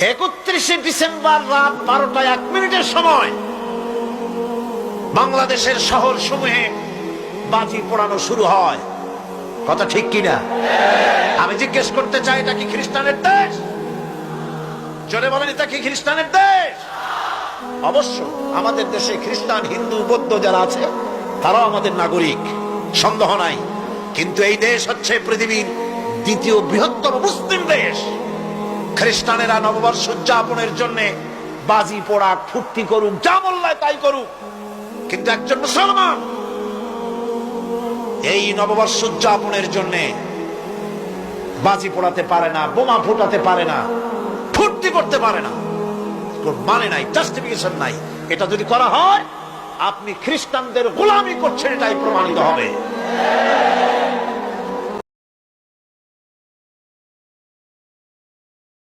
একত্রিশে ডিসেম্বর রাত বারোটা এক মিনিটের সময় বাংলাদেশের শহর সমূহে বাজি পোড়ানো শুরু হয়। কথা ঠিক কিনা? আমি জিজ্ঞেস করতে চাই, এটা কি খ্রিস্টানের দেশ? জোরে বলেন, এটা কি খ্রিস্টানের দেশ? অবশ্য আমাদের দেশে খ্রিস্টান, হিন্দু, বৌদ্ধ যারা আছে, তারাও আমাদের নাগরিক, সন্দেহ নাই। কিন্তু এই দেশ হচ্ছে পৃথিবীর দ্বিতীয় বৃহত্তম মুসলিম দেশ। খ্রিস্টানেরা নববর্ষ উদযাপনের জন্য বাজি পোড়া, ফুর্তি করুক, যা মোল্লায় তাই করুক। কিন্তু একজন মুসলমান এই নববর্ষ উদযাপনের জন্য বাজি পোড়াতে পারে না, বোমা ফুটাতে পারে না, ফুর্তি করতে পারে না। মানে নাই জাস্টিফিকেশন নাই। এটা যদি করা হয়, আপনি খ্রিস্টানদের গোলামি করছেন, এটাই প্রমাণিত হবে।